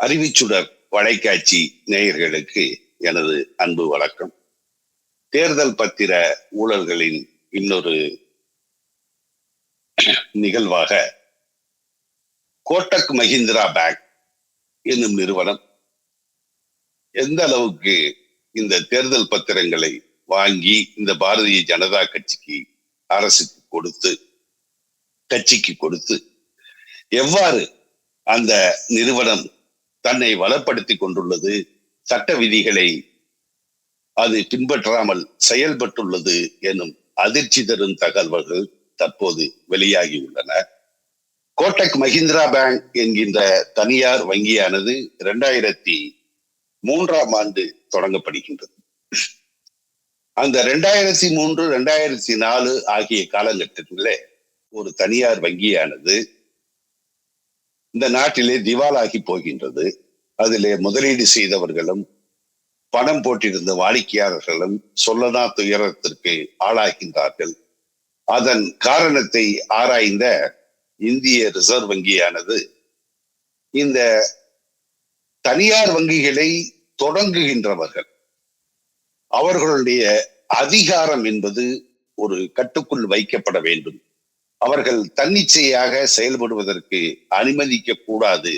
அறிவிச்சுடர் வலைக்காட்சி நேயர்களுக்கு எனது அன்பு வணக்கம். தேர்தல் பத்திர ஊழல்களின் இன்னொரு நிகழ்வாக கோட்டக் மஹிந்திரா பேங்க் என்னும் நிறுவனம் எந்த அளவுக்கு இந்த தேர்தல் பத்திரங்களை வாங்கி இந்த பாரதிய ஜனதா கட்சிக்கு அரசுக்கு கொடுத்து கட்சிக்கு கொடுத்து எவ்வாறு அந்த நிறுவனம் தன்னை வளப்படுத்தி கொண்டுள்ளது சட்ட விதிகளை அது பின்பற்றாமல் செயல்பட்டுள்ளது எனும் அதிர்ச்சி தரும் தகவல்கள் தற்போது வெளியாகி உள்ளன. கோட்டக் மஹிந்திரா பேங்க் என்கின்ற தனியார் வங்கியானது இரண்டாயிரத்தி மூன்றாம் ஆண்டு தொடங்கப்படுகின்றது. அந்த ரெண்டாயிரத்தி மூன்று ரெண்டாயிரத்தி நாலு ஆகிய காலகட்டத்திலே ஒரு தனியார் வங்கியானது இந்த நாட்டிலே திவாலாகி போகின்றது. அதிலே முதலீடு செய்தவர்களும் பணம் போட்டிருந்த வாடிக்கையாளர்களும் சொல்லனா துயரத்திற்கு ஆளாகின்றார்கள். அதன் காரணத்தை ஆராய்ந்த இந்திய ரிசர்வ் வங்கியானது இந்த தனியார் வங்கிகளை தொடங்குகின்றவர்கள். அவர்களுடைய அதிகாரம் என்பது ஒரு கட்டுக்குள் வைக்கப்பட வேண்டும். அவர்கள் தன்னிச்சையாக செயல்படுவதற்கு அனுமதிக்க கூடாது.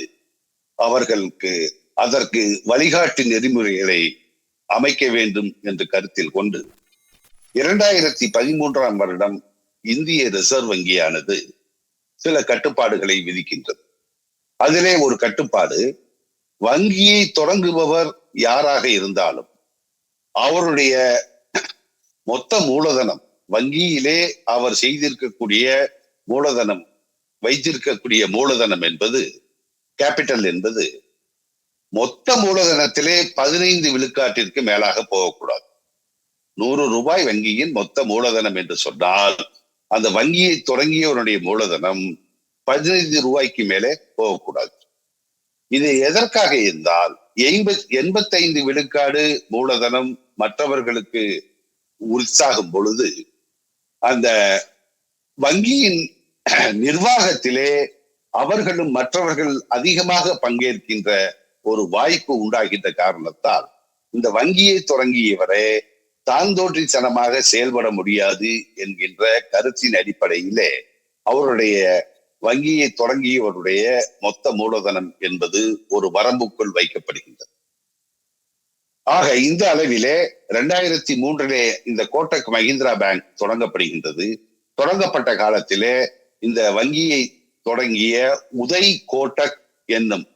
அவர்களுக்கு அதற்கு வழிகாட்டு நெறிமுறைகளை அமைக்க வேண்டும் என்று கருத்தில் கொண்டு இரண்டாயிரத்தி பதிமூன்றாம் வருடம் இந்திய ரிசர்வ் வங்கியானது சில கட்டுப்பாடுகளை விதிக்கின்றது. அதிலே ஒரு கட்டுப்பாடு வங்கியை தொடங்குபவர் யாராக இருந்தாலும் அவருடைய மொத்த மூலதனம் வங்கியிலே அவர் செய்திருக்கக்கூடிய மூலதனம் வைத்திருக்கக்கூடிய மூலதனம் என்பது கேபிட்டல் என்பது மொத்த மூலதனத்திலே பதினைந்து விழுக்காட்டிற்கு மேலாக போகக்கூடாது. நூறு ரூபாய் வங்கியின் மொத்த மூலதனம் என்று சொன்னால் அந்த வங்கியை தொடங்கியவருடைய மூலதனம் பதினைந்து ரூபாய்க்கு மேலே போகக்கூடாது. இது எதற்காக இருந்தால் எண்பத் எண்பத்தைந்து விழுக்காடு மூலதனம் மற்றவர்களுக்கு உற்சாகும் பொழுது அந்த வங்கியின் நிர்வாகத்திலே அவர்களும் மற்றவர்கள் அதிகமாக பங்கேற்கின்ற ஒரு வாய்ப்பு உண்டாகின்ற காரணத்தால் இந்த வங்கியை தொடங்கியவரே தாந்தோற்றித்தனமாக செயல்பட முடியாது என்கின்ற கருத்தின் அடிப்படையிலே அவருடைய வங்கியை தொடங்கியவருடைய மொத்த மூலதனம் என்பது ஒரு வரம்புக்குள் வைக்கப்படுகின்றது. ஆக இந்த அளவிலே ரெண்டாயிரத்தி மூன்றிலே இந்த கோட்டக் மஹிந்திரா பேங்க் தொடங்கப்படுகின்றது. தொடங்கப்பட்ட காலத்திலே இந்த வங்கியை தொடங்கிய உதய் கோட்டக் என்னும்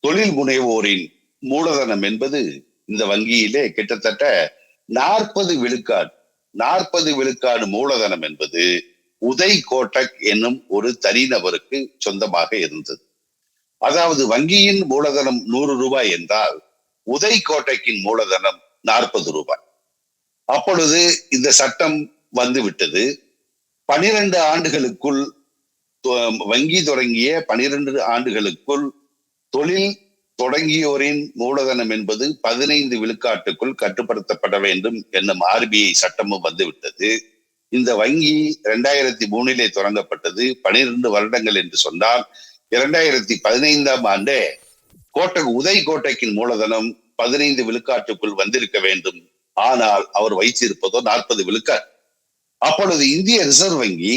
தொழில் முனைவோரின் மூலதனம் என்பது இந்த வங்கியிலே கிட்டத்தட்ட நாற்பது விழுக்காடு நாற்பது விழுக்காடு மூலதனம் என்பது உதய் கோட்டக் என்னும் ஒரு தனிநபருக்கு சொந்தமாக இருந்தது. அதாவது வங்கியின் மூலதனம் நூறு ரூபாய் என்றால் உதய் கோட்டைக்கின் மூலதனம் நாற்பது ரூபாய். அப்பொழுது இந்த சட்டம் வந்து விட்டது பனிரெண்டு ஆண்டுகளுக்குள் வங்கி தொடங்கிய பனிரெண்டு ஆண்டுகளுக்குள் தொழில் தொடங்கியோரின் மூலதனம் என்பது பதினைந்து விழுக்காட்டுக்குள் கட்டுப்படுத்தப்பட வேண்டும் என்னும் ஆர்பிஐ சட்டமும் வந்துவிட்டது. இந்த வங்கி இரண்டாயிரத்தி மூணிலே தொடங்கப்பட்டது. பனிரெண்டு வருடங்கள் என்று சொன்னால் இரண்டாயிரத்தி பதினைந்தாம் ஆண்டே கோட்டை உதய் கோட்டைக்கின் மூலதனம் பதினைந்து விழுக்காட்டுக்குள் வந்திருக்க வேண்டும். ஆனால் அவர் வைத்திருப்பதோ நாற்பது விழுக்காடு. அப்பொழுது இந்திய ரிசர்வ் வங்கி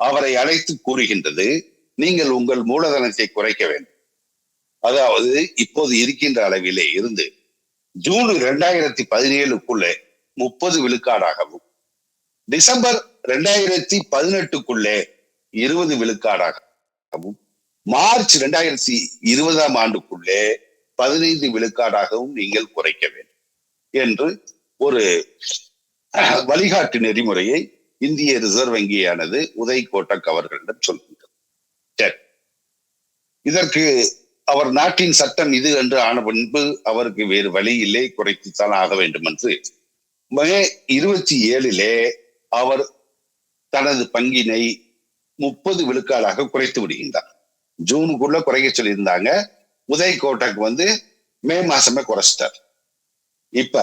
அவரை அழைத்து கூறுகின்றது நீங்கள் உங்கள் மூலதனத்தை குறைக்க வேண்டும். அதாவது இப்போது இருக்கின்ற அளவிலே இருந்து ஜூன் இரண்டாயிரத்தி பதினேழுக்குள்ளே முப்பது விழுக்காடாகவும் டிசம்பர் இரண்டாயிரத்தி பதினெட்டுக்குள்ளே இருபது விழுக்காடாகவும் மார்ச் இரண்டாயிரத்தி இருபதாம் ஆண்டுக்குள்ளே பதினைந்து விழுக்காடாகவும் நீங்கள் குறைக்க வேண்டும் என்று ஒரு வழிகாட்டு நெறிமுறையை இந்திய ரிசர்வ் வங்கியானது உதய் கோட்டக் அவர்களிடம் சொல்கின்றது. சரி. இதற்கு அவர் நாட்டின் சட்டம் இது என்று ஆன பின்பு அவருக்கு வேறு வழி இல்லை குறைத்துத்தான் ஆக வேண்டும் என்று. மே இருபத்தி ஏழிலே அவர் தனது பங்கினை முப்பது விழுக்காடாக குறைத்து விடுகின்றார். ஜூனுக்குள்ள குறைக்க சொல்லியிருந்தாங்க. உதய் கோட்டக் வந்து மே மாசமே குறைச்சிட்டார். இப்ப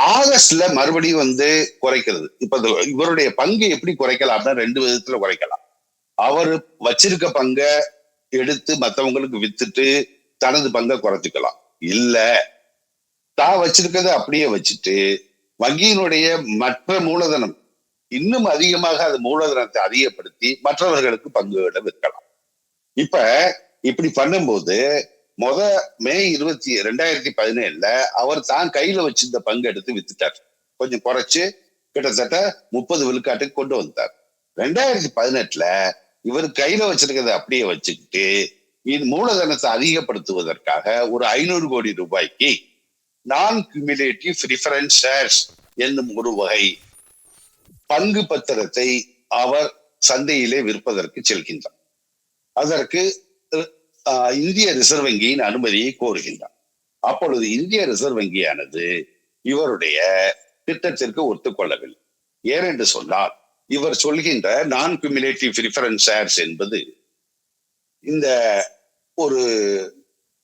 ஆகஸ்ட்ல மறுபடியும் வந்து குறைக்கிறது. இப்ப இவருடைய பங்கு எப்படி குறைக்கலாம்னா ரெண்டு விதத்துல குறைக்கலாம். அவர் வச்சிருக்க பங்க எடுத்து மத்தவங்களுக்கு வித்துட்டு தனது பங்கை குறைச்சிக்கலாம். இல்ல தான் வச்சிருக்கிறத அப்படியே வச்சுட்டு வங்கியினுடைய மற்ற மூலதனம் இன்னும் அதிகமாக அது மூலதனத்தை அதிகப்படுத்தி மற்றவர்களுக்கு பங்குகளை விற்கலாம். இப்ப இப்படி பண்ணும்போது முத மே இருபத்தி ரெண்டாயிரத்தி பதினேழுல அவர் தான் கையில வச்சிருந்த பங்கு எடுத்து வித்துட்டார். கொஞ்சம் குறைச்சு கிட்டத்தட்ட முப்பது விழுக்காட்டுக்கு கொண்டு வந்தார். ரெண்டாயிரத்தி பதினெட்டுல இவர் கையில வச்சிருக்கிறத அப்படியே வச்சுக்கிட்டு இது மூலதனத்தை அதிகப்படுத்துவதற்காக ஒரு ஐநூறு கோடி ரூபாய்க்கு நான் கியூமிலேட்டிவ் ப்ரிஃபரன்ஸ் ஷேர்ஸ் என்னும் ஒரு வகை பங்கு பத்திரத்தை அவர் சந்தையிலே விற்பதற்கு செல்கின்றார். அதற்கு இந்திய ரிசர்வ் வங்கியின் அனுமதியை கோருகின்றார். அப்பொழுது இந்திய ரிசர்வ் வங்கியானது இவருடைய திட்டத்திற்கு ஒத்துக்கொள்ளவில்லை. ஏனென்று சொன்னால் இவர் சொல்கின்ற நான் குமிலேட்டிவ் ப்ரிஃபரன்ஸ் ஷேர்ஸ் என்பது இந்த ஒரு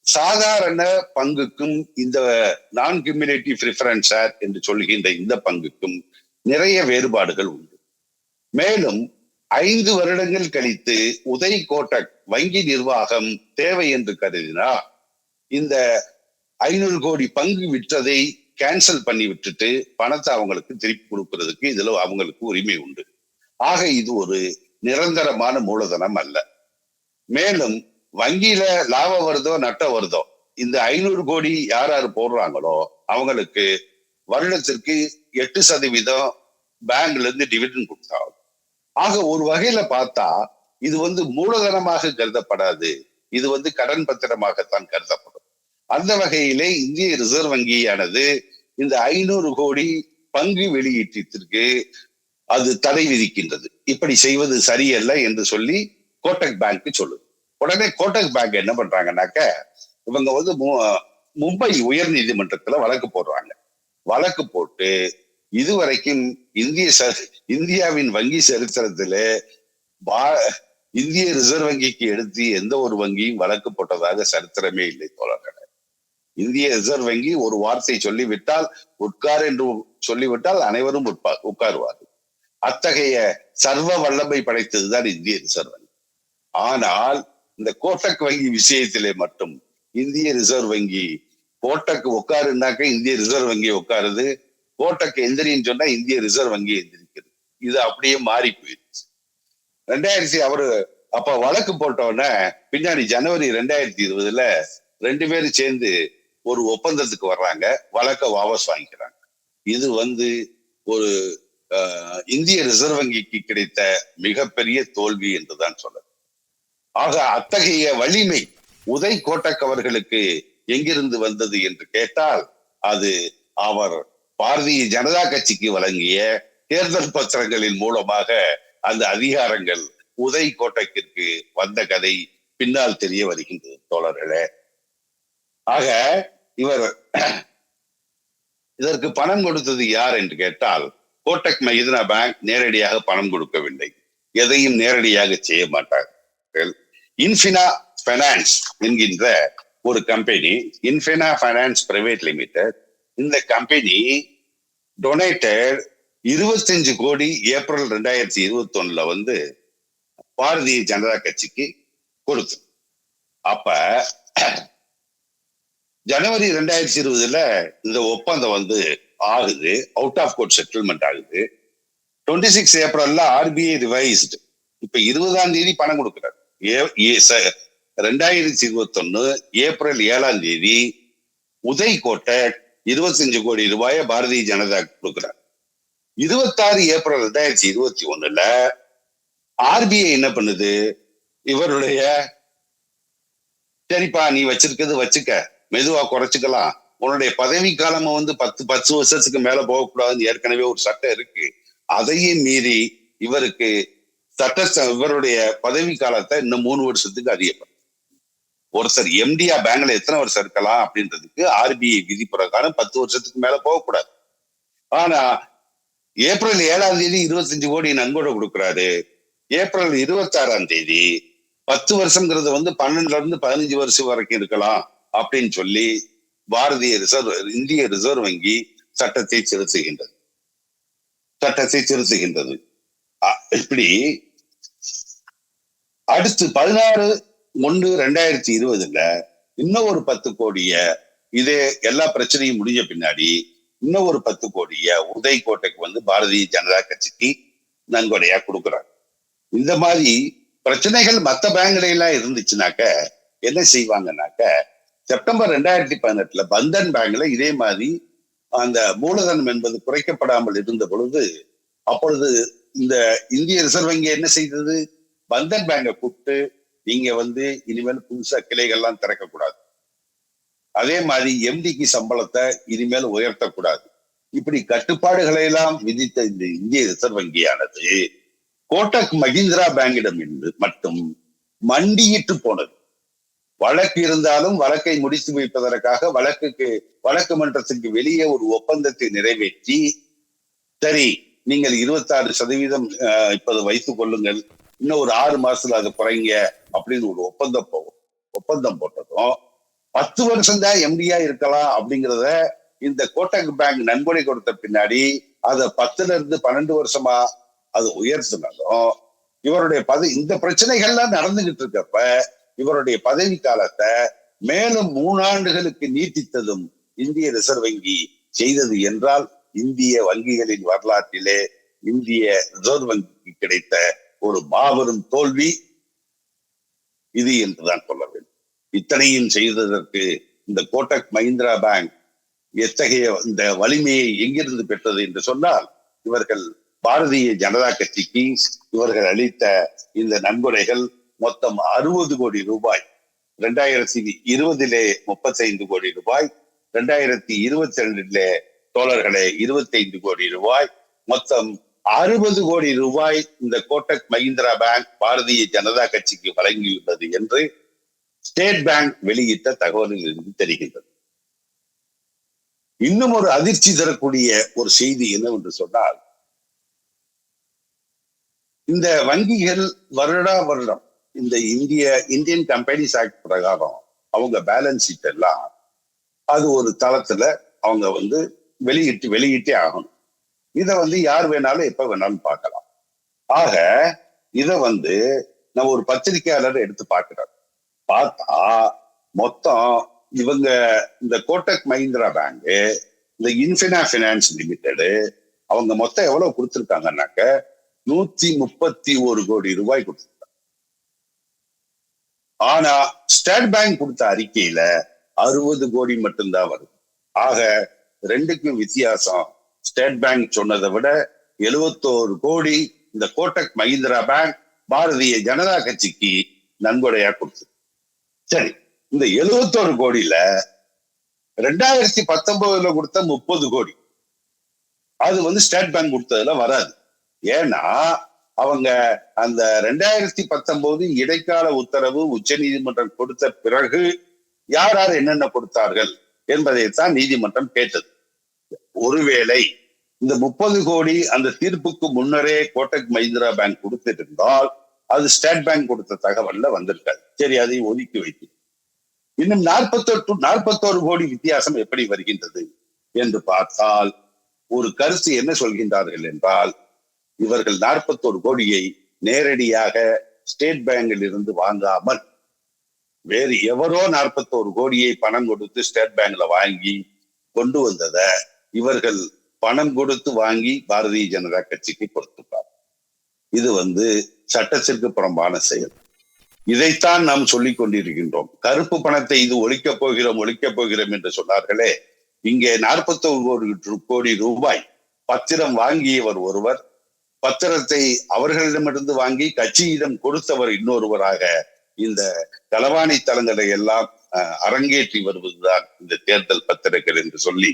சாதாரண பங்குக்கும் இந்த நான் கியூமுலேட்டிவ் ப்ரிஃபரன்ஸ் ஷேர் என்று சொல்கின்ற இந்த பங்குக்கும் நிறைய வேறுபாடுகள் உண்டு. மேலும் ஐந்து வருடங்கள் கழித்து உதய் கோட்டக் வங்கி நிர்வாகம் தேவை என்று கருதினார். இந்த ஐநூறு கோடி பங்கு விற்றதை கேன்சல் பண்ணி விட்டுட்டு பணத்தை அவங்களுக்கு திருப்பி கொடுக்கறதுக்கு இதுல அவங்களுக்கு உரிமை உண்டு. ஆக இது ஒரு நிரந்தரமான மூலதனம் அல்ல. மேலும் வங்கியில லாபம் வருதோ நட்டம் வருதோ இந்த ஐநூறு கோடி யார் யார் போடுறாங்களோ அவங்களுக்கு வருடத்திற்கு எட்டு சதவீதம் பேங்க்ல இருந்து டிவிடன் கொடுத்தாங்க ஆக ஒரு வகையில பார்த்தா இது வந்து மூலதனமாக கருதப்படாது. இது வந்து கடன் பத்திரமாகத்தான் கருதப்படும். அந்த வகையிலே இந்திய ரிசர்வ் வங்கியானது இந்த ஐநூறு கோடி பங்கு வெளியீட்டிற்கு அது தடை விதிக்கின்றது. இப்படி செய்வது சரியல்ல என்று சொல்லி கோட்டக் பேங்க் சொல்லுது. உடனே கோட்டக் பேங்க் என்ன பண்றாங்கன்னாக்க இவங்க வந்து மு- மும்பை உயர் நீதிமன்றத்துல வழக்கு போடுறாங்க. வழக்கு போட்டு இதுவரைக்கும் இந்திய ச- இந்தியாவின் வங்கி சரித்திரத்திலே பா- இந்திய ரிசர்வ் வங்கிக்கு எடுத்து எந்த ஒரு வங்கியும் வழக்கு போட்டதாக சரித்திரமே இல்லை தோழர்களே. இந்திய ரிசர்வ் வங்கி ஒரு வார்த்தை சொல்லிவிட்டால் உட்கார் என்று சொல்லிவிட்டால் அனைவரும் உட்பா உட்காருவார்கள். அத்தகைய சர்வ வல்லமை படைத்ததுதான் இந்திய ரிசர்வ் வங்கி. ஆனால் இந்த கோட்டக் வங்கி விஷயத்திலே மட்டும் இந்திய ரிசர்வ் வங்கி கோட்டக்கு உட்காருனாக்க இந்திய ரிசர்வ் வங்கி உட்காருது கோட்டக்கு எந்திரின்னு சொன்னா இந்திய ரிசர்வ் வங்கி எந்திரிக்கிறது. இது அப்படியே மாறி போயிருச்சு. ரெண்டாயிரத்தி அவரு அப்ப வழக்கு போட்டோன்னே பின்னாடி ஜனவரி ரெண்டாயிரத்தி இருபதுல ரெண்டு பேரும் சேர்ந்து ஒரு ஒப்பந்தத்துக்கு வர்றாங்க வழக்க வாபஸ் வாங்கிக்கிறாங்க. இது வந்து ஒரு இந்திய ரிசர்வ் வங்கிக்கு கிடைத்த மிகப்பெரிய தோல்வி என்றுதான் சொல்ல ஆக அத்தகைய வலிமை உதய் கோட்டக் அவர்களுக்கு எங்கிருந்து வந்தது என்று கேட்டால் அது அவர் பாரதிய ஜனதா கட்சிக்கு வழங்கிய தேர்தல் பத்திரங்களின் மூலமாக அந்த அதிகாரங்கள் உதய் கோட்டைக்கு வந்த கதை பின்னால் தெரிய வருகின்றது தோழர்களே. ஆக இவர் இதற்கு பணம் கொடுத்தது யார் என்று கேட்டால் கோட்டக் மஹிந்திரா பேங்க் நேரடியாக பணம் கொடுக்கவில்லை. எதையும் நேரடியாக செய்ய மாட்டார்கள். இன்ஃபினா பைனான்ஸ் என்கின்ற ஒரு company Infina finance private limited இந்த கம்பெனி டொனேட்டட் இருபத்தஞ்சு கோடி ஏப்ரல் ரெண்டாயிரத்தி இருபத்தி ஒண்ணுல வந்து பாரதிய ஜனதா கட்சிக்கு கொடுத்து. அப்ப ஜனவரி ரெண்டாயிரத்தி இருபதுல இந்த ஒப்பந்தம் வந்து ஆகுது அவுட் ஆஃப் கோர்ட் செட்டில்மெண்ட் ஆகுது. டுவெண்ட்டி சிக்ஸ் ஏப்ரல்ல ஆர்பிஐ ரிவைஸ்டு இப்ப இருபதாம் தேதி பணம் கொடுக்குறாரு. ஏ- ஏ- ரெண்டாயிரத்தி இருபத்தி ஒன்னு ஏப்ரல் ஏழாம் தேதி உதய் கோட்டை இருபத்தஞ்சு கோடி ரூபாயை பாரதிய ஜனதா கொடுக்குறார். இருபத்தாறு ஏப்ரல் ரெண்டாயிரத்தி இருபத்தி ஒண்ணுல ஆர்பிஐ என்ன பண்ணுது? இவருடைய சரிப்பா நீ வச்சிருக்கிறது வச்சுக்க. மெதுவா குறைச்சிக்கலாம். உன்னுடைய பதவி காலம் வந்து பத்து பத்து வருஷத்துக்கு மேல போகக்கூடாதுன்னு ஏற்கனவே ஒரு சட்டம் இருக்கு. அதையும் மீறி இவருக்கு சட்ட இவருடைய பதவி காலத்தை இன்னும் மூணு வருஷத்துக்கு அதிகப்படும் ஒருத்தர் எம்டிஆ பேங்க்ல எத்தனை வருஷம் இருக்கலாம் அப்படின்றதுக்கு ஆர்பிஐ விதி பிரகாரம் பத்து வருஷத்துக்கு மேல போகக்கூடாது. ஆனா ஏப்ரல் ஏழாம் தேதி இருபத்தஞ்சு கோடி நன்கொடை கொடுக்குறாரு. ஏப்ரல் இருபத்தாறாம் தேதி பத்து வருஷம்ங்கிறது வந்து பன்னெண்டுல இருந்து பதினஞ்சு வருஷம் வரைக்கும் இருக்கலாம் அப்படின்னு சொல்லி பாரதிய ரிசர்வ் இந்திய ரிசர்வ் வங்கி சட்டத்தை திருத்துகின்றது சட்டத்தை திருத்துகின்றது இப்படி அடுத்து பதினாறு ஒன்று ரெண்டாயிரத்தி இருபதுல இன்னும் ஒரு பத்து கோடிய இதே எல்லா பிரச்சனையும் முடிஞ்ச பின்னாடி இன்னும் ஒரு பத்து கோடிய உதய் கோட்டைக்கு வந்து பாரதிய ஜனதா கட்சிக்கு நன்கொடையா கொடுக்குறாங்க. இந்த மாதிரி பிரச்சனைகள் மத்த பேங்க்ல எல்லாம் இருந்துச்சுனாக்க என்ன செய்வாங்கனாக்க செப்டம்பர் ரெண்டாயிரத்தி பதினெட்டுல பந்தன் பேங்க்ல இதே மாதிரி அந்த மூலதனம் என்பது குறைக்கப்படாமல் இருந்த பொழுது அப்பொழுது இந்த இந்திய ரிசர்வ் வங்கி என்ன செய்தது? பந்தன் பேங்கை கூப்பிட்டு நீங்க வந்து இனிமேல் புதுசா கிளைகள்லாம் திறக்கக்கூடாது. அதே மாதிரி எம்டிக்கு சம்பளத்தை இனிமேல் உயர்த்தக்கூடாது. இப்படி கட்டுப்பாடுகளை எல்லாம் விதித்த இந்த இந்திய ரிசர்வ் வங்கியானது கோட்டக் மஹிந்திரா பேங்கிடம் இருந்து மட்டும் மண்டியிட்டு போனது. வழக்கு இருந்தாலும் வழக்கை முடித்து வைப்பதற்காக வழக்குக்கு வழக்கு மன்றத்துக்கு வெளியே ஒரு ஒப்பந்தத்தை நிறைவேற்றி சரி நீங்கள் இருபத்தாறு சதவீதம் இப்போது வைத்துக் கொள்ளுங்கள். இன்னும் ஒரு ஆறு மாசத்துல அது குறைங்க அப்படின்னு ஒரு ஒப்பந்தம் போகும் ஒப்பந்தம் போட்டதும் பத்து வருஷம் தான் எம்டியா இருக்கலாம் அப்படிங்கிறத இந்த கோட்டக் பேங்க் நன்கொடை கொடுத்த பின்னாடி அதை பத்துல இருந்து பன்னெண்டு வருஷமா அது உயர்த்தினதும் இவருடைய பதவி இந்த பிரச்சனைகள்லாம் நடந்துகிட்டு இருக்கப்ப இவருடைய பதவி காலத்தை மேலும் மூணாண்டுகளுக்கு நீட்டித்ததும் இந்திய ரிசர்வ் வங்கி செய்தது என்றால் இந்திய வங்கிகளின் வரலாற்றிலே இந்திய ரிசர்வ் வங்கிக்கு கிடைத்த ஒரு மாபெரும் தோல்வி இது என்றுதான் சொல்ல வேண்டும். இத்தனையும் செய்ததற்கு இந்த கோட்டக் மஹிந்திரா பேங்க் எத்தகைய இந்த வலிமையை எங்கிருந்து பெற்றது என்று சொன்னால் இவர்கள் பாரதிய ஜனதா கட்சிக்கு இவர்கள் அளித்த இந்த நன்கொடைகள் மொத்தம் அறுபது கோடி ரூபாய். ரெண்டாயிரத்தி இருபதிலே முப்பத்தைந்து கோடி ரூபாய். ரெண்டாயிரத்தி இருபத்தி ரெண்டிலே தோழர்களே இருபத்தி ஐந்து கோடி ரூபாய். மொத்தம் அறுபது கோடி ரூபாய் இந்த கோட்டக் மஹிந்திரா பேங்க் பாரதிய ஜனதா கட்சிக்கு வழங்கியுள்ளது என்று ஸ்டேட் பேங்க் வெளியிட்ட தகவலில் இருந்து தெரிகின்றது. இன்னும் ஒரு அதிர்ச்சி தரக்கூடிய ஒரு செய்தி என்னவென்று சொன்னால் இந்த வங்கிகள் வருடா வருடம் இந்த இந்திய இந்தியன் கம்பெனிஸ் ஆக்ட் பிரகாரம் அவங்க பேலன்ஸ் ஷீட் எல்லாம் அது ஒரு தளத்துல அவங்க வந்து வெளியிட்டு வெளியிட்டே ஆகணும். இதை வந்து யார் வேணாலும் எப்ப வேணாலும் பார்க்கலாம். ஆக இத வந்து நம்ம ஒரு பத்திரிகையாளர் எடுத்து பார்க்கிறோம் பார்த்தா மொத்தம் இவங்க இந்த கோட்டக் மஹிந்திரா பேங்க் இந்த இன்ஃபினா பினான்ஸ் லிமிடெடு அவங்க மொத்தம் எவ்வளவு கொடுத்துருக்காங்கன்னாக்க நூத்தி முப்பத்தி ஒரு கோடி ரூபாய் கொடுத்துருக்காங்க. ஆனா ஸ்டேட் பேங்க் கொடுத்த அறிக்கையில அறுபது கோடி மட்டும்தான் வருது. ஆக ரெண்டுக்கும் வித்தியாசம். ஸ்டேட் பேங்க் சொன்னதை விட எழுபத்தோரு கோடி இந்த கோட்டக் மஹிந்திரா பேங்க் பாரதிய ஜனதா கட்சிக்கு நன்கொடையா கொடுத்தது. சரி இந்த எழுபத்தோரு கோடியில ரெண்டாயிரத்தி பத்தொன்பதுல கொடுத்த முப்பது கோடி. அது வந்து ஸ்டேட் பேங்க் கொடுத்ததுல வராது. ஏன்னா அவங்க அந்த ரெண்டாயிரத்தி பத்தொன்பது இடைக்கால உத்தரவு உச்ச நீதிமன்றம் கொடுத்த பிறகு யார் யார் என்னென்ன கொடுத்தார்கள் என்பதைத்தான் நீதிமன்றம் கேட்டது. ஒருவேளை இந்த முப்பது கோடி அந்த தீர்ப்புக்கு முன்னரே கோட்டக் மஹிந்திரா பேங்க் கொடுத்திருந்தால் அது ஸ்டேட் பேங்க் கொடுத்த தகவல்ல வந்திருக்காது. சரி அதை ஒதுக்கி வைத்து. இன்னும் நாற்பத்தெட்டு நாற்பத்தோரு கோடி வித்தியாசம் எப்படி வருகின்றது என்று பார்த்தால் ஒரு கருத்து என்ன சொல்கின்றார்கள் என்றால் இவர்கள் நாற்பத்தோரு கோடியை நேரடியாக ஸ்டேட் பேங்கில் இருந்து வாங்காமல் வேறு எவரோ நாற்பத்தோரு கோடியை பணம் கொடுத்து ஸ்டேட் பேங்க்ல வாங்கி கொண்டு வந்ததை இவர்கள் பணம் கொடுத்து வாங்கி பாரதிய ஜனதா கட்சிக்கு கொடுத்துட்டார் இது வந்து சட்டத்திற்கு புறம்பான செயல். இதைத்தான் நாம் சொல்லிக் கொண்டிருக்கின்றோம். கருப்பு பணத்தை இது ஒழிக்கப் போகிறோம் ஒழிக்கப் போகிறோம் என்று சொன்னார்களே. இங்கே நாற்பத்தி கோடி ரூபாய் பத்திரம் வாங்கியவர் ஒருவர் பத்திரத்தை அவர்களிடமிருந்து வாங்கி கட்சியிடம் கொடுத்தவர் இன்னொருவராக இந்த களவாணி தளங்களை எல்லாம் அரங்கேற்றி வருவதுதான் இந்த தேர்தல் பத்திரங்கள் என்று சொல்லி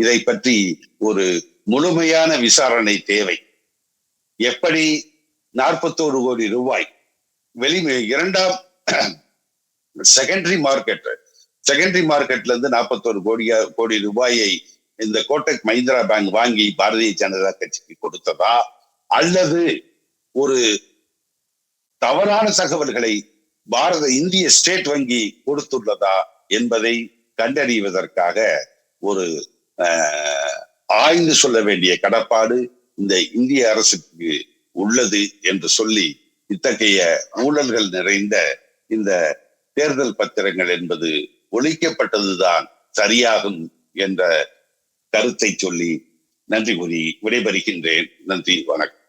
இதை பற்றி ஒரு முழுமையான விசாரணை தேவை. எப்படி நாற்பத்தோரு கோடி ரூபாய் வெளி இரண்டாம் செகண்டரி மார்க்கெட் செகண்டரி மார்க்கெட்ல இருந்து நாற்பத்தோரு கோடி கோடி ரூபாயை இந்த கோட்டக் மஹிந்திரா பேங்க் வாங்கி பாரதிய ஜனதா கட்சிக்கு கொடுத்ததா? அல்லது ஒரு தவறான தகவல்களை பாரத இந்திய ஸ்டேட் வங்கி கொடுத்துள்ளதா என்பதை கண்டறிவதற்காக ஒரு ஆய்ந்து சொல்ல வேண்டிய கடப்பாடு இந்த இந்திய அரசுக்கு உள்ளது என்று சொல்லி இத்தகைய ஊழல்கள் நிறைந்த இந்த தேர்தல் பத்திரங்கள் என்பது ஒழிக்கப்பட்டதுதான் சரியாகும் என்ற கருத்தை சொல்லி நன்றி கூறி விடைபெறுகின்றேன். நன்றி வணக்கம்.